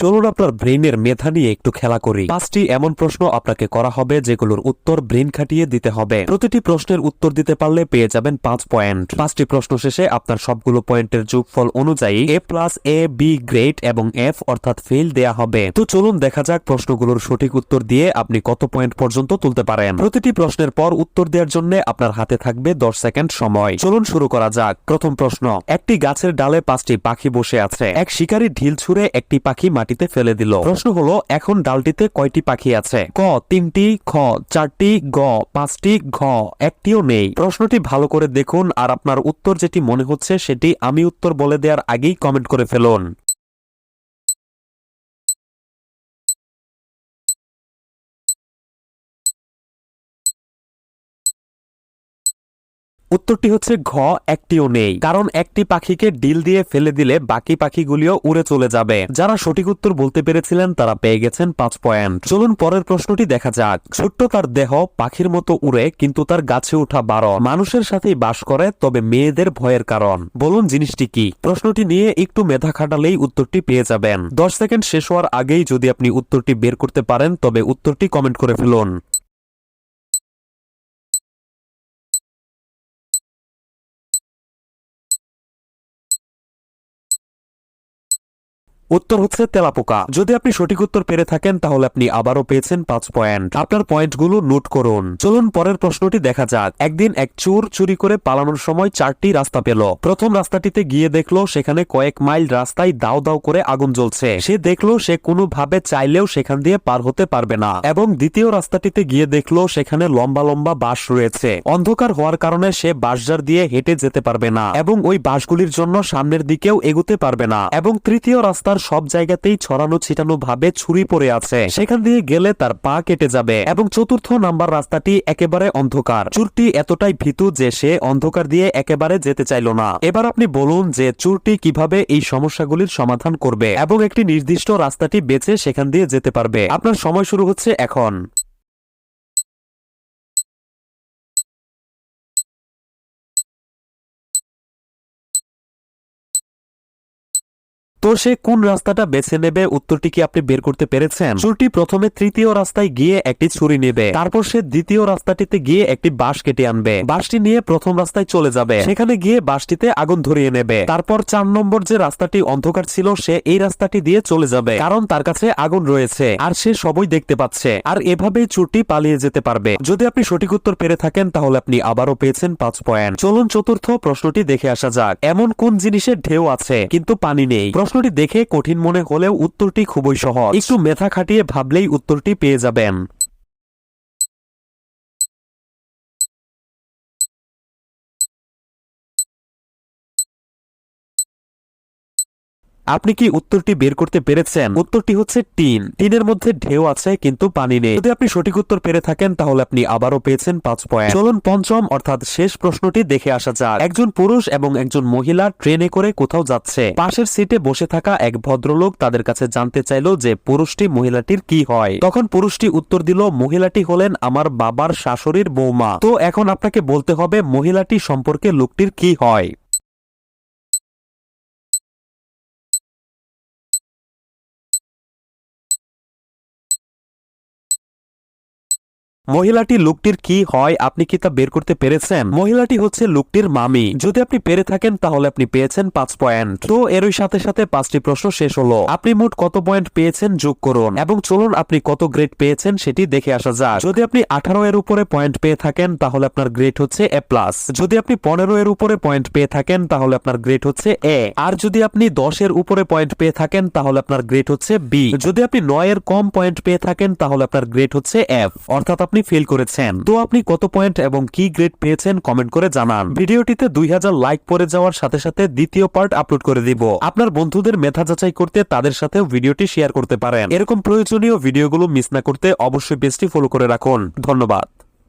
চলুন আপনার ব্রেইনের মেধা নিয়ে একটু খেলা করি। পাঁচটি এমন প্রশ্ন আপনাকে করা হবে যেগুলোর উত্তর ব্রেইন খাটিয়ে দিতে হবে। প্রতিটি প্রশ্নের উত্তর দিতে পারলে পেয়ে যাবেন পাঁচ পয়েন্ট। পাঁচটি প্রশ্ন শেষে আপনার সবগুলো পয়েন্টের যোগফল অনুযায়ী A plus A, B grade এবং এফ অর্থাৎ ফেল দেয়া হবে। তো চলুন দেখা যাক প্রশ্নগুলোর সঠিক উত্তর দিয়ে আপনি কত পয়েন্ট পর্যন্ত তুলতে পারেন। প্রতিটি প্রশ্নের পর উত্তর দেওয়ার জন্য আপনার হাতে থাকবে দশ সেকেন্ড সময়। চলুন শুরু করা যাক। প্রথম প্রশ্ন, একটি গাছের ডালে পাঁচটি পাখি বসে আছে। এক শিকারী ঢিল ছুঁড়ে একটি পাখি মাটিতে ফেলে দিল। প্রশ্ন হলো, এখন ডালটিতে কয়টি পাখি আছে? ক, তিনটি, খ, চারটি, গ, পাঁচটি, ঘ, একটিও নেই। প্রশ্নটি ভালো করে দেখুন আর আপনার উত্তর যেটি মনে হচ্ছে সেটি আমি উত্তর বলে দেওয়ার আগেই কমেন্ট করে ফেলুন। উত্তরটি হচ্ছে ঘ, একটিও নেই। কারণ একটি পাখিকে ডিল দিয়ে ফেলে দিলে বাকি পাখিগুলিও উড়ে চলে যাবে। যারা সঠিক উত্তর বলতে পেরেছিলেন, তারা পেয়ে গেছেন পাঁচ পয়েন্ট। চলুন পরের প্রশ্নটি দেখা যাক। ছোট্ট তার দেহ পাখির মতো উড়ে, কিন্তু তার গাছে ওঠা বারো মানুষের সাথেই বাস করে, তবে মেয়েদের ভয়ের কারণ। বলুন জিনিসটি কি? প্রশ্নটি নিয়ে একটু মেধা খাটালেই উত্তরটি পেয়ে যাবেন। দশ সেকেন্ড শেষ হওয়ার আগেই যদি আপনি উত্তরটি বের করতে পারেন, তবে উত্তরটি কমেন্ট করে ফেলুন। উত্তর হচ্ছে তেলাপোকা। যদি আপনি সঠিক উত্তর পেরে থাকেন, তাহলে আপনি আবারও পেয়েছেন পাঁচ পয়েন্ট। আপনার পয়েন্টগুলো নোট করুন। চলুন পরের প্রশ্নটি দেখা যাক। একদিন এক চোর চুরি করে পালানোর সময় চারটি রাস্তা পেল। প্রথম রাস্তাটিতে গিয়ে দেখল, সেখানে কয়েক মাইল রাস্তায় দাও দাও করে আগুন জ্বলছে। সে দেখল, সে কোনোভাবে চাইলেও সেখান দিয়ে পার হতে পারবে না। এবং দ্বিতীয় রাস্তাটিতে গিয়ে দেখল, সেখানে লম্বা লম্বা বাঁশ রয়েছে। অন্ধকার হওয়ার কারণে সে বাঁশজার দিয়ে হেঁটে যেতে পারবে না। এবং ওই বাঁশগুলির জন্য সামনের দিকেও এগুতে পারবে না। এবং তৃতীয় রাস্তার সব জায়গাতেই ছড়ানো ছিটানো ভাবে ছুরি পড়ে আছে। সেখান দিয়ে গেলে তার পা কেটে যাবে এবং চতুর্থ নাম্বার রাস্তাটি একেবারে অন্ধকার। চুরটি এতটাই ভীতু যে সে অন্ধকার দিয়ে একেবারে যেতে চাইল না। এবার আপনি বলুন যে চুরটি কীভাবে এই সমস্যাগুলির সমাধান করবে এবং একটি নির্দিষ্ট রাস্তাটি বেছে সেখান দিয়ে যেতে পারবে। আপনার সময় শুরু হচ্ছে এখন। তো সে কোন রাস্তাটা বেছে নেবে? উত্তরটি কি আপনি বের করতে পেরেছেন? চুরটি প্রথমে তৃতীয় রাস্তায় গিয়ে একটি ছুরি নেবে। তারপর সে দ্বিতীয় রাস্তাটিতে গিয়ে একটি বাঁশ কেটে আনবে। বাঁশটি নিয়ে প্রথম রাস্তায় চলে যাবে। সেখানে গিয়ে বাঁশটিতে আগুন ধরিয়ে নেবে। তারপর চার নম্বর যে রাস্তাটি অন্ধকার ছিল, সে এই রাস্তাটি দিয়ে চলে যাবে। কারণ তার কাছে আগুন রয়েছে। আর সে সবই দেখতে পাচ্ছে। আর এভাবেই চুরটি পালিয়ে যেতে পারবে। যদি আপনি সঠিক উত্তর পেরে থাকেন, তাহলে আপনি আবারও পেয়েছেন পাঁচ পয়েন্ট। চলুন চতুর্থ প্রশ্নটি দেখে আসা যাক। এমন কোন জিনিসের ঢেউ আছে, কিন্তু পানি নেই? প্রশ্নটি দেখে কঠিন মনে হলেও উত্তরটি খুবই সহজ। একটু মেথা খাটিয়ে ভাবলেই উত্তরটি পেয়ে যাবেন। আপনি কি উত্তরটি বের করতে পেরেছেন? উত্তরটি হচ্ছে টিন। টিনের মধ্যে ঢেউ আছে, কিন্তু পানি নেই। যদি আপনি সঠিক উত্তর পেরে থাকেন, তাহলে আপনি আবারও পেয়েছেন পাঁচ পয়েন্ট। চলুন পঞ্চম, অর্থাৎ শেষ প্রশ্নটি দেখে আসা যাক। একজন পুরুষ এবং একজন মহিলা ট্রেনে করে কোথাও যাচ্ছে। পাশের সিটে বসে থাকা এক ভদ্রলোক তাদের কাছে জানতে চাইল যে পুরুষটি মহিলাটির কি হয়। তখন পুরুষটি উত্তর দিল, মহিলাটি হলেন আমার বাবার শাশুড়ির বৌমা। তো এখন আপনাকে বলতে হবে, মহিলাটি সম্পর্কে লোকটির কি হয়? মহিলাটি লোকটির কি হয়, আপনি কি তা বের করতে পেরেছেন? মহিলাটি হচ্ছে লোকটির মামি। যদি আপনি পেরে থাকেন, তাহলে আপনি পেয়েছেন পাঁচ পয়েন্ট। তো এরই সাথে সাথে পাঁচটি প্রশ্ন শেষ হলো। আপনি মোট কত পয়েন্ট পেয়েছেন, যোগ করুন। এবং চলুন, আপনি কত গ্রেড পেয়েছেন, সেটি দেখে আসা যাক। যদি আপনি আঠারো এর উপরে পয়েন্ট পেয়ে থাকেন, তাহলে আপনার গ্রেড হচ্ছে এ প্লাস। যদি আপনি পনেরো এর উপরে পয়েন্ট পেয়ে থাকেন, তাহলে আপনার গ্রেড হচ্ছে এ। আর যদি আপনি দশ এর উপরে পয়েন্ট পেয়ে থাকেন, তাহলে আপনার গ্রেড হচ্ছে বি। যদি আপনি নয় এর কম পয়েন্ট পেয়ে থাকেন, তাহলে আপনার গ্রেড হচ্ছে এফ। অর্থাৎ আপনি ফেল করেছেন। তো আপনি কত পয়েন্ট এবং কি গ্রেড পেয়েছেন কমেন্ট করে জানান। ভিডিওটিতে দুই হাজার লাইক পরে যাওয়ার সাথে সাথে দ্বিতীয় পার্ট আপলোড করে দিব। আপনার বন্ধুদের মেধা যাচাই করতে তাদের সাথেও ভিডিওটি শেয়ার করতে পারেন। এরকম প্রয়োজনীয় ভিডিওগুলো মিস না করতে অবশ্যই পেজটি ফলো করে রাখুন। ধন্যবাদ।